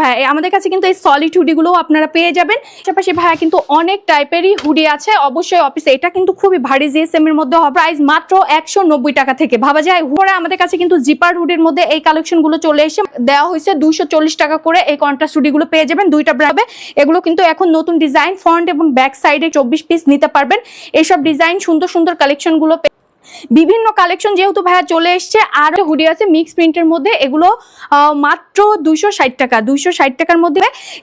ভাইয়া আমাদের কাছে কিন্তু এই সলিড হুডিগুলো আপনারা পেয়ে যাবেন। পাশাপাশি ভাইয়া কিন্তু অনেক টাইপেরই হুডি আছে। অবশ্যই অফিসে এটা কিন্তু খুবই ভারী জিএসএম এর মধ্যে প্রাইস মাত্র একশো নব্বই টাকা থেকে। ভাবা যায়, উপরে আমাদের কাছে কিন্তু জিপার হুডির মধ্যে এই কালেকশনগুলো চলে এসে দেওয়া হয়েছে চল্লিশ টাকা করে। এই কন্ট্রাস্ট হুডিগুলো পেয়ে যাবেন দুইটা ব্রাবে এগুলো কিন্তু এখন নতুন ডিজাইন ফ্রন্ট এবং ব্যাক সাইডে চব্বিশ পিস নিতে পারবেন। এইসব ডিজাইন সুন্দর সুন্দর কালেকশনগুলো বিভিন্ন কালেকশন যেহেতু ভাইয়া চলে এসছে, আর হুডি আছে মিক্স প্রিন্টের মধ্যে। এগুলো মাত্র দুইশো ষাট টাকা। দুইশো ষাট টাকার মধ্যে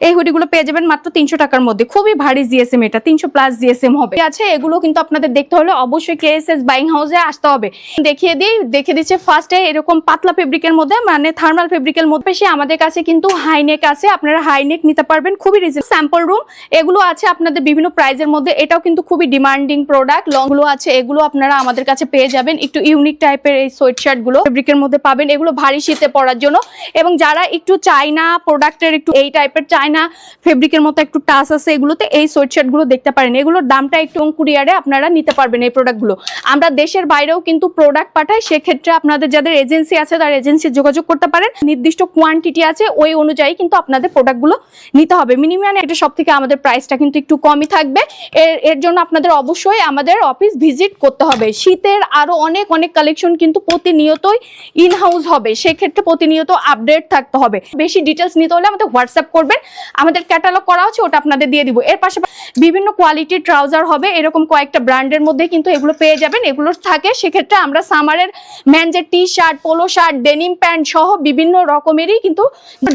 এই হুডিগুলো পেয়ে যাবেন মাত্র তিনশো টাকার মধ্যে। খুবই ভারী জিএসএম এটা, তিনশো প্লাস জিএসএম হবে। আছে, এগুলো কিন্তু আপনাদের দেখতে হলে অবশ্যই কেএসএস বাইং হাউসে আসতে হবে। দেখিয়ে দিই দেখে দিচ্ছে ফার্স্টে এরকম পাতলা ফেব্রিকের মধ্যে মানে থার্মাল ফেব্রিকের মধ্যে। সে আমাদের কাছে কিন্তু হাইনেক আছে, আপনারা হাইনেক নিতে পারবেন, খুবই রিজনেবল স্যাম্পল রুম এগুলো আছে আপনাদের বিভিন্ন প্রাইজের মধ্যে। এটাও কিন্তু খুবই ডিমান্ডিং প্রোডাক্ট লংগুলো আছে, এগুলো আপনারা আমাদের কাছে পেয়ে যাবেন একটু ইউনিক টাইপের এই সোয়েট শার্টগুলো ফেব্রিকের মধ্যে পাবেন। এগুলো ভারী শীতে পরার জন্য। এবং যারা একটু চাইনা প্রোডাক্টের একটু এই টাইপের চাইনা ফেব্রিকের মতো একটু টাচ আছে এগুলোতে, এই সোয়েট শার্টগুলো দেখতে পারেন। এগুলোর দামটা একটু কুরিয়ারে আপনারা নিতে পারবেন এই প্রোডাক্টগুলো আমরা দেশের বাইরেও কিন্তু প্রোডাক্ট পাঠাই, সেক্ষেত্রে আপনাদের যাদের এজেন্সি আছে তার এজেন্সি যোগাযোগ করতে পারেন। নির্দিষ্ট কোয়ান্টিটি আছে, ওই অনুযায়ী কিন্তু আপনাদের প্রোডাক্টগুলো নিতে হবে। মিনিমাম এটা সব থেকে আমাদের প্রাইসটা কিন্তু একটু কমই থাকবে। এর এর জন্য আপনাদের অবশ্যই আমাদের অফিস ভিজিট করতে হবে। শীতের আরও অনেক অনেক কালেকশন কিন্তু প্রতিনিয়তই ইন হাউস হবে। সেক্ষেত্রে প্রতিনিয়ত আপডেট থাকতে হবে। বেশি ডিটেলস নিতে হলে আমাদের হোয়াটসঅ্যাপ করবেন। আমাদের ক্যাটালগ করা আছে, ওটা আপনাদের দিয়ে দিব। এর পাশাপাশি বিভিন্ন কোয়ালিটির ট্রাউজার হবে। এরকম কয়েকটা ব্র্যান্ডের মধ্যে কিন্তু এগুলো পেয়ে যাবেন। এগুলো থাকে, সেক্ষেত্রে আমরা সামারের ম্যানজের T shirt polo shirt denim pant সহ বিভিন্ন রকমেরই কিন্তু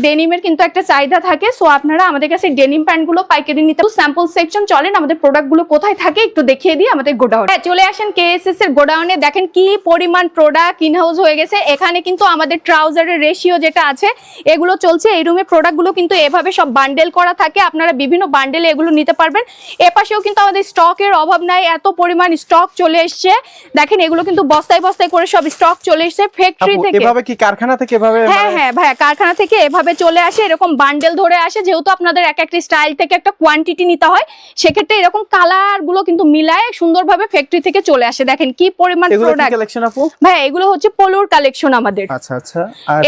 ডেনিমের কিন্তু একটা চাহিদা থাকে। সো আপনারা আমাদের কাছে ডেনিম প্যান্টগুলো পাইকারি নিতে স্যাম্পল সেকশন চলেন আমাদের প্রোডাক্টগুলো কোথায় থাকে একটু দেখিয়ে দিই আমাদের গোডাউন চলে আসেন কেএসএস এর গোডাউনে দেখেন কি পরিমাণ প্রোডাক্ট ইনহাউস হয়ে গেছে। এখানে কিন্তু আমাদের ট্রাউজারের রেশিও যেটা আছে এগুলো চলছে। এই রুমে প্রোডাক্টগুলো কিন্তু এভাবে সব বান্ডেল করা থাকে। আপনারা বিভিন্ন বান্ডেলে এগুলো নিতে পারবেন। এ পাশেও কিন্তু আমাদের স্টকের অভাব নাই। এত পরিমাণ স্টক চলে এসছে। দেখেন এগুলো কিন্তু বস্তায় বস্তায় করে সব স্টক চলে এসছে ফ্যাক্টরি থেকে। এভাবে কি কারখানা থেকে এভাবে হ্যাঁ মানে- হ্যাঁ ভাইয়া কারখানা থেকে এভাবে চলে আসে। এরকম বান্ডেল ধরে আসে। যেহেতু আপনাদের এক একটা স্টাইল থেকে একটা কোয়ান্টিটি নিতে হয় সেক্ষেত্রে এরকম কালারগুলো কিন্তু মিলায় সুন্দরভাবে ফ্যাক্টরি থেকে চলে আসে। দেখেন কি পরিমাণ প্রোডাক্ট কালেকশন আপু? ভাই এগুলো হচ্ছে পোলোর কালেকশন আমাদের। আচ্ছা আচ্ছা।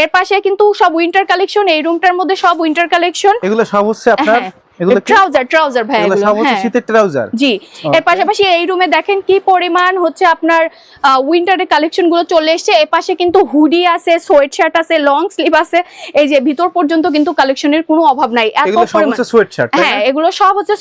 এর পাশে কিন্তু সব উইন্টার কালেকশন এই রুমটার মধ্যে সব উইন্টার কালেকশন এগুলো সব হচ্ছে আপনার হ্যাঁ। এগুলো ট্রাউজার ট্রাউজার ভাই এগুলো এগুলো সব হচ্ছে শীতের ট্রাউজার জি এর পাশাপাশি এই রুমে দেখেন কি পরিমাণ হচ্ছে আপনার উইন্টারের কালেকশনগুলো চলে এসেছে। এর পাশে কিন্তু হুডি আছে আছে লং স্লিভ আছে। এই যে ভিতর পর্যন্ত কিন্তু কালেকশনের কোনো অভাব নাই। এত এগুলো সব পরিমাণ হচ্ছে সোয়েট শার্ট হ্যাঁ এগুলো সব হচ্ছে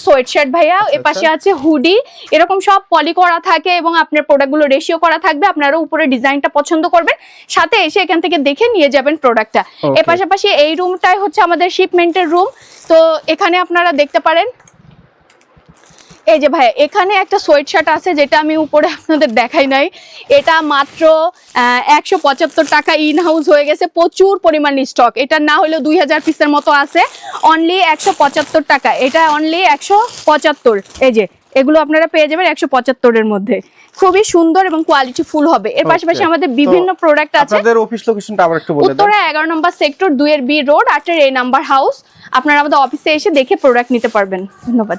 ভাইয়া। এর পাশে আছে হুডি এরকম সব পলি করা থাকে এবং আপনার প্রোডাক্টগুলো রেশিও করা থাকবে। আপনারা উপরে ডিজাইনটা পছন্দ করবেন। সাথে এসে এখান থেকে দেখে নিয়ে যাবেন প্রোডাক্টটা. এর পাশাপাশি এই রুমটাই হচ্ছে আমাদের শিপমেন্টের রুম তো এখানে আপনারা দেখতে পারেন। এই যে ভাই এখানে একটা সোয়েট শার্ট আছে যেটা আমি উপরে আপনাদের দেখাই নাই। এটা মাত্র একশো পঁচাত্তর টাকা ইন হাউস হয়ে গেছে। প্রচুর পরিমাণ স্টক এটা না হলেও দুই হাজার পিসের মতো আছে। অনলি একশো পঁচাত্তর টাকা। এটা অনলি একশো পঁচাত্তর। এই যে এগুলো আপনারা পেয়ে যাবেন একশো পঁচাত্তরের মধ্যে। খুবই সুন্দর এবং কোয়ালিটি ফুল হবে। এর পাশাপাশি আমাদের বিভিন্ন প্রোডাক্ট আছে। আপনাদের অফিস লোকেশনটা আবার একটু বলে উত্তরা এগারো নম্বর সেক্টর দুই এর বি রোড আটের এই নাম্বার হাউস আপনারা আমাদের অফিসে এসে দেখে প্রোডাক্ট নিতে পারবেন। ধন্যবাদ।